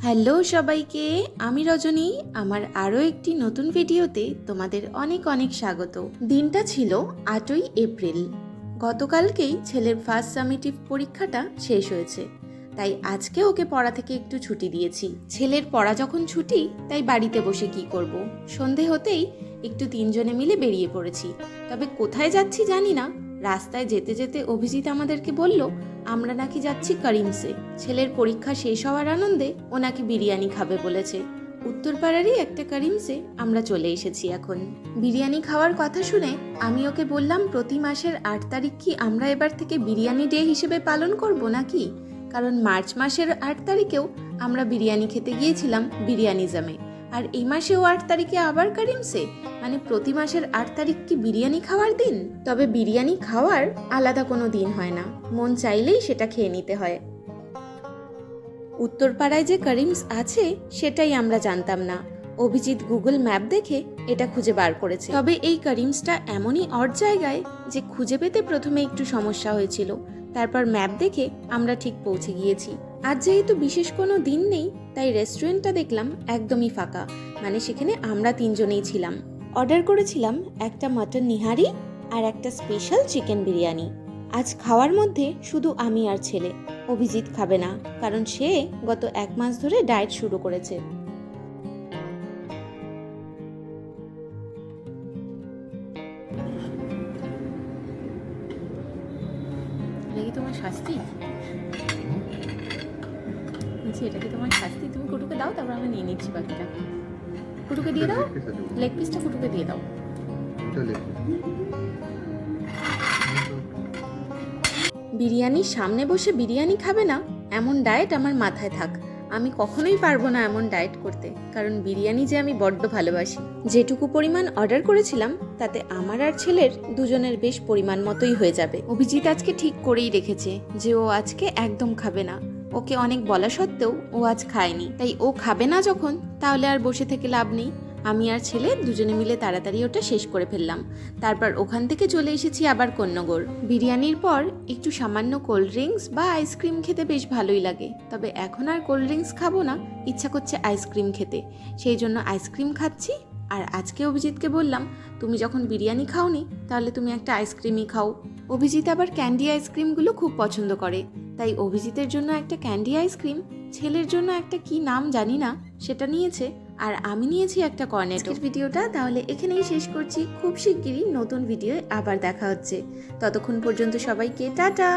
Hello সবাইকে, আমি রজনী। আমার আরও একটি নতুন ভিডিওতে তোমাদের অনেক অনেক স্বাগত। দিনটা ছিল আটই এপ্রিল। গতকালকেই ছেলের ফার্স্ট সামিটিভ পরীক্ষাটা শেষ হয়েছে। তাই আজকে ওকে পড়া থেকে একটু ছুটি দিয়েছি। ছেলের পড়া যখন ছুটি, তাই বাড়িতে বসে কি করব? সন্ধে হতেই একটু তিনজনে মিলে বেরিয়ে পড়েছি। তবে কোথায় যাচ্ছি জানি না। রাস্তায় যেতে যেতে অভিজিৎ আমাদেরকে বলল আমরা নাকি যাচ্ছি করিমসে। ছেলের পরীক্ষা শেষ হওয়ার আনন্দে ও নাকি বিরিয়ানি খাবে বলেছে। উত্তরপাড়ারই একটা করিমসে আমরা চলে এসেছি এখন। বিরিয়ানি খাওয়ার কথা শুনে আমি ওকে বললাম, প্রতি মাসের আট তারিখ কি আমরা এবার থেকে বিরিয়ানি ডে হিসেবে পালন করব নাকি? কারণ মার্চ মাসের আট তারিখেও আমরা বিরিয়ানি খেতে গিয়েছিলাম বিরিয়ানিজমে আর এই মাসেও আট তারিখে আবার করিমসে মানে প্রতি মাসের আট তারিখ কি বিরিয়ানি খাওয়ার দিন? তবে বিরিয়ানি খাওয়ার আলাদা কোনো দিন হয় না। মন চাইলেই সেটা খেয়ে নিতে হয়। উত্তরপাড়ায় যে করিমস আছে, সেটাই আমরা জানতাম না। অভিজিৎ গুগল ম্যাপ দেখে এটা খুঁজে বার করেছে। তবে এই করিমসটা এমনই অর জায়গায় যে খুঁজে পেতে প্রথমে একটু সমস্যা হয়েছিল। তারপর ম্যাপ দেখে আমরা ঠিক পৌঁছে গিয়েছি। আজ যেহেতু বিশেষ কোনো দিন নেই, তাই রেস্টুরেন্টটা দেখলাম একদমই ফাঁকা। মানে সেখানে আমরা তিনজনেই ছিলাম। অর্ডার করেছিলাম একটা মাটন নিহারি আর একটা স্পেশাল চিকেন বিরিয়ানি। আজ খাওয়ার মধ্যে শুধু আমি আর ছেলে। অভিজিৎ খাবে না, কারণ সে গত এক মাস ধরে ডায়েট শুরু করেছে। তোমার শাস্তি? বলছি এটা কি তোমার শাস্তি? তুমি কুটুকে দাও তারপর আমি নিয়ে নিচ্ছি বাকিটা। কুটুকে দিয়ে দাও লেগ পিসটা কুটুকে দিয়ে দাও। বিরিয়ানির সামনে বসে বিরিয়ানি খাবে না? এমন ডায়েট আমার মাথায় থাক। আমি কখনোই পারব না এমন ডায়েট করতে, কারণ বিরিয়ানি যে আমি বড্ড ভালোবাসি। যেটুকু পরিমাণ অর্ডার করেছিলাম, তাতে আমার আর ছেলের দুজনের বেশ পরিমাণ মতোই হয়ে যাবে। অভিজিৎ আজকে ঠিক করেই রেখেছে যে ও আজকে একদম খাবে না। ওকে অনেক বলা সত্ত্বেও ও আজ খায়নি। তাই ও খাবে না যখন, তাহলে আর বসে থেকে লাভ নেই। আমি আর ছেলে দুজনে মিলে তাড়াতাড়ি ওটা শেষ করে ফেললাম। তারপর ওখান থেকে চলে এসেছি আবার কন্যগর বিরিয়ানির পর একটু সামান্য কোল্ড ড্রিঙ্কস বা আইসক্রিম খেতে বেশ ভালোই লাগে। তবে এখন আর কোল্ড ড্রিঙ্কস খাব না, ইচ্ছা করছে আইসক্রিম খেতে। সেই জন্য আইসক্রিম খাচ্ছি। আর আজকে অভিজিৎকে বললাম, তুমি যখন বিরিয়ানি খাওনি, তাহলে তুমি একটা আইসক্রিমই খাও। অভিজিৎ আবার ক্যান্ডি আইসক্রিমগুলো খুব পছন্দ করে। তাই অভিজিতের জন্য একটা ক্যান্ডি আইসক্রিম ছেলের জন্য একটা কি নাম জানি না, সেটা নিয়েছে। আর আমি নিয়েছি একটা কর্নেটো ভিডিওটা তাহলে এখানেই শেষ করছি। খুব শিগগিরই নতুন ভিডিও আবার দেখা হচ্ছে। ততক্ষণ পর্যন্ত সবাইকে টাটা!